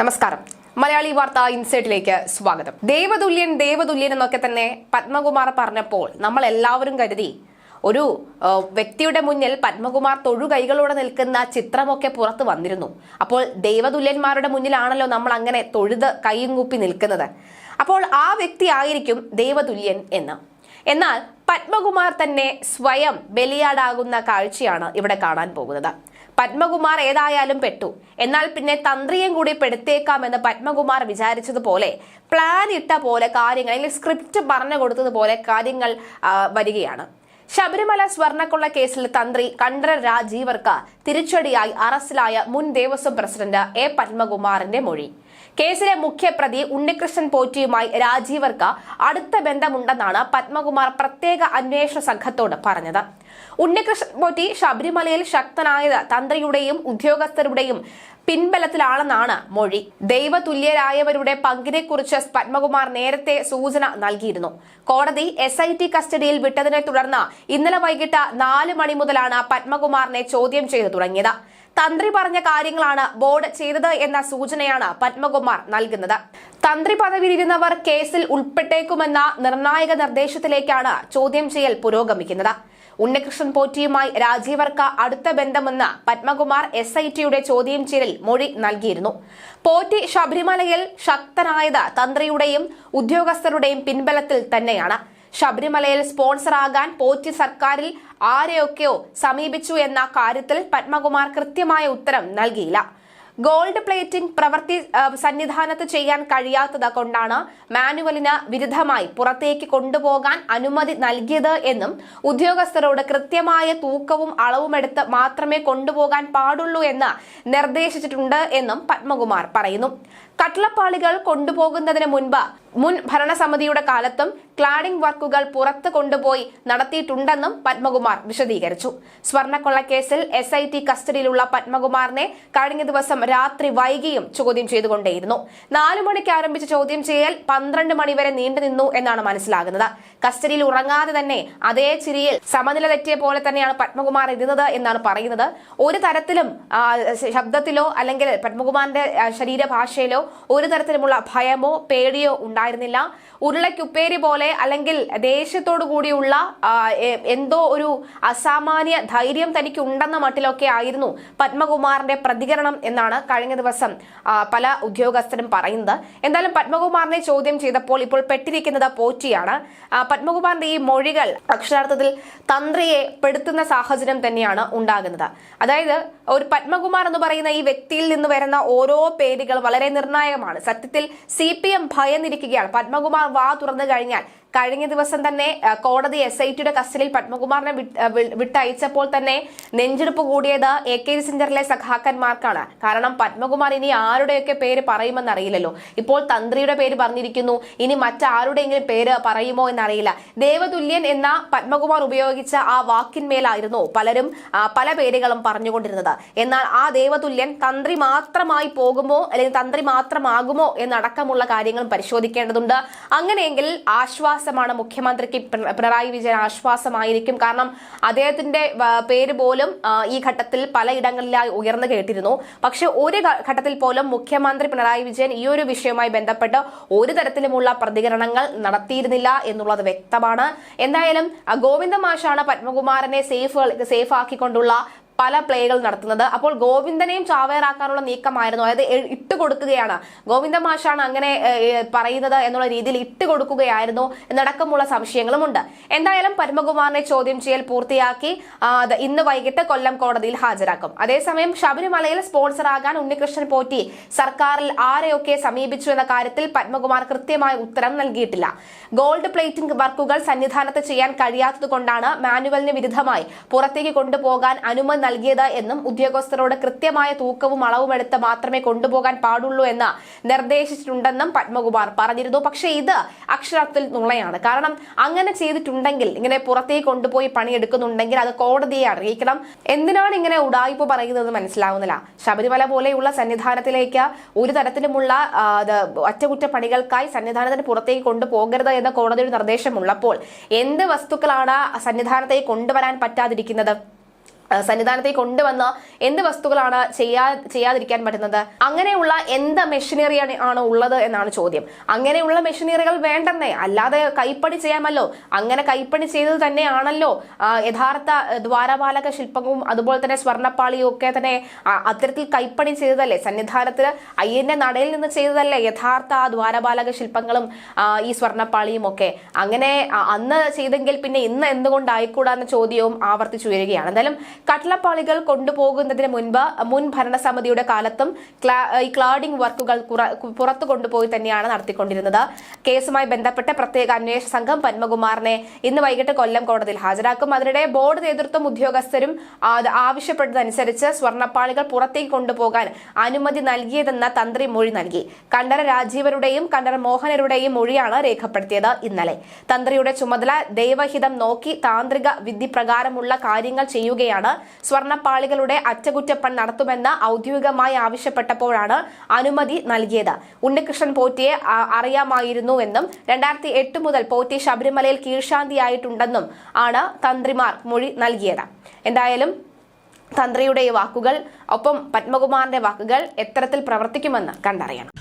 നമസ്കാരം. മലയാളി വാർത്ത ഇൻസൈറ്റിലേക്ക് സ്വാഗതം. ദേവതുല്യൻ ദേവതുല്യൻ എന്നൊക്കെ തന്നെ പത്മകുമാർ പറഞ്ഞപ്പോൾ നമ്മൾ എല്ലാവരും കരുതി ഒരു വ്യക്തിയുടെ മുന്നിൽ പത്മകുമാർ തൊഴു കൈകളോടെ നിൽക്കുന്ന ചിത്രമൊക്കെ പുറത്ത് വന്നിരുന്നു. അപ്പോൾ ദേവതുല്യന്മാരുടെ മുന്നിലാണല്ലോ നമ്മൾ അങ്ങനെ തൊഴുത് കൈയും കൂപ്പി നിൽക്കുന്നത്. അപ്പോൾ ആ വ്യക്തി ആയിരിക്കും ദേവതുല്യൻ എന്ന്. എന്നാൽ പത്മകുമാർ തന്നെ സ്വയം ബലിയാടാകുന്ന കാഴ്ചയാണ് ഇവിടെ കാണാൻ പോകുന്നത്. പത്മകുമാർ ഏതായാലും പെട്ടു. എന്നാൽ പിന്നെ തന്ത്രിയും കൂടി പെടുത്തേക്കാമെന്ന് പത്മകുമാർ വിചാരിച്ചതുപോലെ പ്ലാൻ ഇട്ട പോലെ കാര്യങ്ങൾ അല്ലെങ്കിൽ സ്ക്രിപ്റ്റ് പറഞ്ഞു കൊടുത്തതുപോലെ കാര്യങ്ങൾ വരികയാണ്. ശബരിമല സ്വർണക്കൊള്ള കേസിൽ തന്ത്രി കണ്ഠര രാജീവർക്ക് തിരിച്ചടിയായി അറസ്റ്റിലായ മുൻ ദേവസ്വം പ്രസിഡന്റ് എ പത്മകുമാറിന്റെ മൊഴി. കേസിലെ മുഖ്യപ്രതി ഉണ്ണികൃഷ്ണൻ പോറ്റിയുമായി രാജീവർക്ക് അടുത്ത ബന്ധമുണ്ടെന്നാണ് പത്മകുമാർ പ്രത്യേക അന്വേഷണ സംഘത്തോട് പറഞ്ഞത്. ഉണ്ണികൃഷ്ണൻ ശബരിമലയിൽ ശക്തനായത് തന്ത്രിയുടെയും ഉദ്യോഗസ്ഥരുടെയും പിൻബലത്തിലാണെന്നാണ് മൊഴി. ദൈവതുല്യരായവരുടെ പങ്കിനെക്കുറിച്ച് പത്മകുമാർ നേരത്തെ സൂചന നൽകിയിരുന്നു. കോടതി എസ് ഐ ടി കസ്റ്റഡിയിൽ വിട്ടതിനെ തുടർന്ന് ഇന്നലെ വൈകിട്ട് നാല് മണി മുതലാണ് പത്മകുമാറിനെ ചോദ്യം ചെയ്തു തുടങ്ങിയത്. തന്ത്രി പറഞ്ഞ കാര്യങ്ങളാണ് ബോർഡ് ചെയ്തത് എന്ന സൂചനയാണ് പത്മകുമാർ നൽകുന്നത്. തന്ത്രി പദവിയിലിരുന്നവർ കേസിൽ ഉൾപ്പെട്ടേക്കുമെന്ന നിർണായക നിർദ്ദേശത്തിലേക്കാണ് ചോദ്യം ചെയ്യൽ പുരോഗമിക്കുന്നത്. ഉണ്ണികൃഷ്ണൻ പോറ്റിയുമായി രാജീവർക്ക് അടുത്ത ബന്ധമെന്ന് പത്മകുമാർ എസ് ഐ ടിയുടെ ചോദ്യം ചെയ്യലിൽ മൊഴി നൽകിയിരുന്നു. പോറ്റി ശബരിമലയിൽ ശക്തനായത് തന്ത്രിയുടെയും ഉദ്യോഗസ്ഥരുടെയും പിൻബലത്തിൽ തന്നെയാണ്. ശബരിമലയിൽ സ്പോൺസറാകാൻ പോറ്റി സർക്കാരിൽ ആരെയൊക്കെയോ സമീപിച്ചു എന്ന കാര്യത്തിൽ പത്മകുമാർ കൃത്യമായ ഉത്തരം നൽകിയില്ല. ഗോൾഡ് പ്ലേറ്റിംഗ് പ്രവൃത്തി സന്നിധാനത്ത് ചെയ്യാൻ കഴിയാത്തത് കൊണ്ടാണ് മാനുവലിന് വിരുദ്ധമായി പുറത്തേക്ക് കൊണ്ടുപോകാൻ അനുമതി നൽകിയത് എന്നും ഉദ്യോഗസ്ഥരോട് കൃത്യമായ തൂക്കവും അളവുമെടുത്ത് മാത്രമേ കൊണ്ടുപോകാൻ പാടുള്ളൂ എന്ന് നിർദ്ദേശിച്ചിട്ടുണ്ട് എന്നും പത്മകുമാർ പറയുന്നു. കട്ലപ്പാളികൾ കൊണ്ടുപോകുന്നതിന് മുൻപ് മുൻ ഭരണസമിതിയുടെ കാലത്തും ക്ലാഡിംഗ് വർക്കുകൾ പുറത്തു കൊണ്ടുപോയി നടത്തിയിട്ടുണ്ടെന്നും പത്മകുമാർ വിശദീകരിച്ചു. സ്വർണക്കൊള്ളക്കേസിൽ എസ് ഐ ടി കസ്റ്റഡിയിലുള്ള പത്മകുമാറിനെ കഴിഞ്ഞ ദിവസം രാത്രി വൈകിയും ചോദ്യം ചെയ്തുകൊണ്ടേയിരുന്നു. നാലു മണിക്ക് ആരംഭിച്ച ചോദ്യം ചെയ്യൽ പന്ത്രണ്ട് മണിവരെ നീണ്ടുനിന്നു എന്നാണ് മനസ്സിലാകുന്നത്. കസ്റ്റഡിയിൽ ഉറങ്ങാതെ തന്നെ അതേ ചിരിയിൽ സമനില തെറ്റിയ പോലെ തന്നെയാണ് പത്മകുമാർ ഇരുന്നത് എന്നാണ് പറയുന്നത്. ഒരു തരത്തിലും ശബ്ദത്തിലോ അല്ലെങ്കിൽ പത്മകുമാറിന്റെ ശരീരഭാഷയിലോ ഒരു തരത്തിലുമുള്ള ഭയമോ പേടിയോ ഉണ്ടായിരുന്നില്ല. ഉരുളയ്ക്കുപ്പേരി പോലെ അല്ലെങ്കിൽ ദേഷ്യത്തോടു കൂടിയുള്ള എന്തോ ഒരു അസാമാന്യ ധൈര്യം തനിക്ക് ഉണ്ടെന്ന മട്ടിലൊക്കെ ആയിരുന്നു പത്മകുമാറിന്റെ പ്രതികരണം എന്നാണ് കഴിഞ്ഞ ദിവസം പല ഉദ്യോഗസ്ഥരും പറയുന്നത്. എന്തായാലും പത്മകുമാറിനെ ചോദ്യം ചെയ്തപ്പോൾ ഇപ്പോൾ പെട്ടിരിക്കുന്നത് പോറ്റിയാണ്. പത്മകുമാറിന്റെ ഈ മൊഴികൾ അക്ഷരാർത്ഥത്തിൽ തന്ത്രിയെ പെടുത്തുന്ന സാഹചര്യം തന്നെയാണ് ഉണ്ടാകുന്നത്. അതായത് ഒരു പത്മകുമാർ എന്ന് പറയുന്ന ഈ വ്യക്തിയിൽ നിന്ന് വരുന്ന ഓരോ പേരുകൾ വളരെ നിർണായകമാണ്. സത്യത്തിൽ സി പി എം ഭയന്നിരിക്കുകയാണ്. പത്മകുമാർ വാ തുറന്നു കഴിഞ്ഞാൽ കഴിഞ്ഞ ദിവസം തന്നെ കോടതി എസ് ഐ ടിയുടെ കസ്റ്റഡിയിൽ പത്മകുമാറിനെ വി- വിട്ടയച്ചപ്പോൾ തന്നെ നെഞ്ചെടുപ്പ് കൂടിയത് എ കെ ജി സെന്ററിലെ സഖാക്കന്മാർക്കാണ്. കാരണം പത്മകുമാർ ഇനി ആരുടെയൊക്കെ പേര് പറയുമെന്ന് അറിയില്ലല്ലോ. ഇപ്പോൾ തന്ത്രിയുടെ പേര് പറഞ്ഞിരിക്കുന്നു. ഇനി മറ്റാരുടെയെങ്കിലും പേര് പറയുമോ എന്നറിയില്ല. ദേവതുല്യൻ എന്ന പത്മകുമാർ ഉപയോഗിച്ച ആ വാക്കിന്മേലായിരുന്നു പലരും പല പേരുകളും പറഞ്ഞുകൊണ്ടിരുന്നത്. എന്നാൽ ആ ദേവതുല്യൻ തന്ത്രി മാത്രമായി പോകുമോ അല്ലെങ്കിൽ തന്ത്രി മാത്രമാകുമോ എന്നടക്കമുള്ള കാര്യങ്ങൾ പരിശോധിക്കേണ്ടതുണ്ട്. അങ്ങനെയെങ്കിൽ ആശ്വാസമാണ് മുഖ്യമന്ത്രിക്ക് പിണറായി വിജയൻ ആശ്വാസമായിരിക്കും. കാരണം അദ്ദേഹത്തിന്റെ പേര് പോലും ഈ ഘട്ടത്തിൽ പലയിടങ്ങളിലായി ഉയർന്നു കേട്ടിരുന്നു. പക്ഷെ ഒരു ഘട്ടത്തിൽ പോലും മുഖ്യമന്ത്രി പിണറായി വിജയൻ ഈ ഒരു വിഷയവുമായി ബന്ധപ്പെട്ട് ഒരു തരത്തിലുമുള്ള പ്രതികരണങ്ങൾ നടത്തിയിരുന്നില്ല എന്നുള്ളത് വ്യക്തമാണ്. എന്തായാലും ഗോവിന്ദ മാഷാണ് പത്മകുമാരനെ സേഫ് സേഫ് ആക്കിക്കൊണ്ടുള്ള പല പ്ലേകൾ നടത്തുന്നത്. അപ്പോൾ ഗോവിന്ദനെയും ചാവേറാക്കാനുള്ള നീക്കമായിരുന്നു. അതായത് ഇട്ട് കൊടുക്കുകയാണ്. ഗോവിന്ദ മാഷാണ് അങ്ങനെ പറയുന്നത് എന്നുള്ള രീതിയിൽ ഇട്ട് കൊടുക്കുകയായിരുന്നു എന്നടക്കമുള്ള സംശയങ്ങളുമുണ്ട്. എന്തായാലും പരമകുമാറിനെ ചോദ്യം ചെയ്യൽ പൂർത്തിയാക്കി ഇന്ന് വൈകിട്ട് കൊല്ലം കോടതിയിൽ ഹാജരാക്കും. അതേസമയം ശബരിമലയിൽ സ്പോൺസറാകാൻ ഉണ്ണികൃഷ്ണൻ പോറ്റി സർക്കാരിൽ ആരെയൊക്കെ സമീപിച്ചു എന്ന കാര്യത്തിൽ പത്മകുമാർ കൃത്യമായ ഉത്തരം നൽകിയിട്ടില്ല. ഗോൾഡ് പ്ലേറ്റിംഗ് വർക്കുകൾ സന്നിധാനത്ത് ചെയ്യാൻ കഴിയാത്തത് കൊണ്ടാണ് മാനുവലിന് വിരുദ്ധമായി പുറത്തേക്ക് കൊണ്ടുപോകാൻ അനുമതി നൽകിയത് എന്നും ഉദ്യോഗസ്ഥരോട് കൃത്യമായ തൂക്കവും അളവും എടുത്ത് മാത്രമേ കൊണ്ടുപോകാൻ പാടുള്ളൂ എന്ന് നിർദ്ദേശിച്ചിട്ടുണ്ടെന്നും പത്മകുമാർ പറഞ്ഞിരുന്നു. പക്ഷേ ഇത് അക്ഷരത്തിൽ നുള്ളയാണ്. കാരണം അങ്ങനെ ചെയ്തിട്ടുണ്ടെങ്കിൽ ഇങ്ങനെ പുറത്തേക്ക് കൊണ്ടുപോയി പണിയെടുക്കുന്നുണ്ടെങ്കിൽ അത് കോടതിയെ അറിയിക്കണം. എന്തിനാണ് ഇങ്ങനെ ഉടായ്പ പറയുന്നത് മനസ്സിലാവുന്നില്ല. ശബരിമല പോലെയുള്ള സന്നിധാനത്തിലേക്ക് ഒരു തരത്തിലുമുള്ള അറ്റകുറ്റപ്പണികൾക്കായി സന്നിധാനത്തിന് പുറത്തേക്ക് കൊണ്ടുപോകരുത് എന്ന കോടതിയുടെ നിർദ്ദേശമുള്ളപ്പോൾ എന്ത് വസ്തുക്കളാണ് സന്നിധാനത്തേക്ക് കൊണ്ടുവരാൻ പറ്റാതിരിക്കുന്നത്? സന്നിധാനത്തേക്ക് കൊണ്ടുവന്ന എന്ത് വസ്തുക്കളാണ് ചെയ്യാ ചെയ്യാതിരിക്കാൻ പറ്റുന്നത്? അങ്ങനെയുള്ള എന്ത് മെഷീനറി ആണ് ഉള്ളത് എന്നാണ് ചോദ്യം. അങ്ങനെയുള്ള മെഷീനറികൾ വേണ്ടെന്നേ. അല്ലാതെ കൈപ്പണി ചെയ്യാമല്ലോ. അങ്ങനെ കൈപ്പണി ചെയ്തത് തന്നെയാണല്ലോ. യഥാർത്ഥ ദ്വാരപാലക ശില്പവും അതുപോലെ തന്നെ സ്വർണപ്പാളിയും ഒക്കെ തന്നെ അത്തരത്തിൽ കൈപ്പണി ചെയ്തതല്ലേ? സന്നിധാനത്തിന് അയ്യന്റെ നടയിൽ നിന്ന് ചെയ്തതല്ലേ യഥാർത്ഥ ദ്വാരപാലക ശില്പങ്ങളും ഈ സ്വർണപ്പാളിയും ഒക്കെ? അങ്ങനെ അന്ന് ചെയ്തെങ്കിൽ പിന്നെ ഇന്ന് എന്തുകൊണ്ടായിക്കൂടാന്ന ചോദ്യവും ആവർത്തിച്ചു വരികയാണ് എന്തായാലും കട്ടളപ്പാളികൾ കൊണ്ടുപോകുന്നതിന് മുൻപ് മുൻ ഭരണസമിതിയുടെ കാലത്തും ക്ലാ- ഈ ക്ലാഡിംഗ് വർക്കുകൾ പുറത്തു കൊണ്ടുപോയി തന്നെയാണ് നടത്തിക്കൊണ്ടിരുന്നത്. കേസുമായി ബന്ധപ്പെട്ട് പ്രത്യേക അന്വേഷണ സംഘം പത്മകുമാറിനെ ഇന്ന് വൈകിട്ട് കൊല്ലം കോടതിയിൽ ഹാജരാക്കും. അതിനിടെ ബോർഡ് നേതൃത്വം ഉദ്യോഗസ്ഥരും ആവശ്യപ്പെട്ടതനുസരിച്ച് സ്വർണപ്പാളികൾ പുറത്തേക്ക് കൊണ്ടുപോകാൻ അനുമതി നൽകിയതെന്ന തന്ത്രി മൊഴി നൽകി. കണ്ടര രാജീവരുടെയും കണ്ടര മോഹനരുടെയും മൊഴിയാണ് രേഖപ്പെടുത്തിയത് ഇന്നലെ. തന്ത്രിയുടെ ചുമതല ദൈവഹിതം നോക്കി താന്ത്രിക വിധി പ്രകാരമുള്ള കാര്യങ്ങൾ ചെയ്യുകയാണ് സ്വർണപ്പാളികളുടെ അറ്റകുറ്റപ്പണി നടത്തുമെന്ന് ഔദ്യോഗികമായി ആവശ്യപ്പെട്ടപ്പോഴാണ് അനുമതി നൽകിയത്. ഉണ്ണികൃഷ്ണൻ പോറ്റിയെ അറിയാമായിരുന്നു അറിയാമായിരുന്നുവെന്നും രണ്ടായിരത്തി എട്ട് മുതൽ പോറ്റി ശബരിമലയിൽ കീഴ്ശാന്തിയായിട്ടുണ്ടെന്നും ആണ് തന്ത്രിമാർ മൊഴി നൽകിയത്. എന്തായാലും തന്ത്രിയുടെ വാക്കുകൾ ഒപ്പം പത്മകുമാറിന്റെ വാക്കുകൾ എത്തരത്തിൽ പ്രവർത്തിക്കുമെന്ന് കണ്ടറിയണം.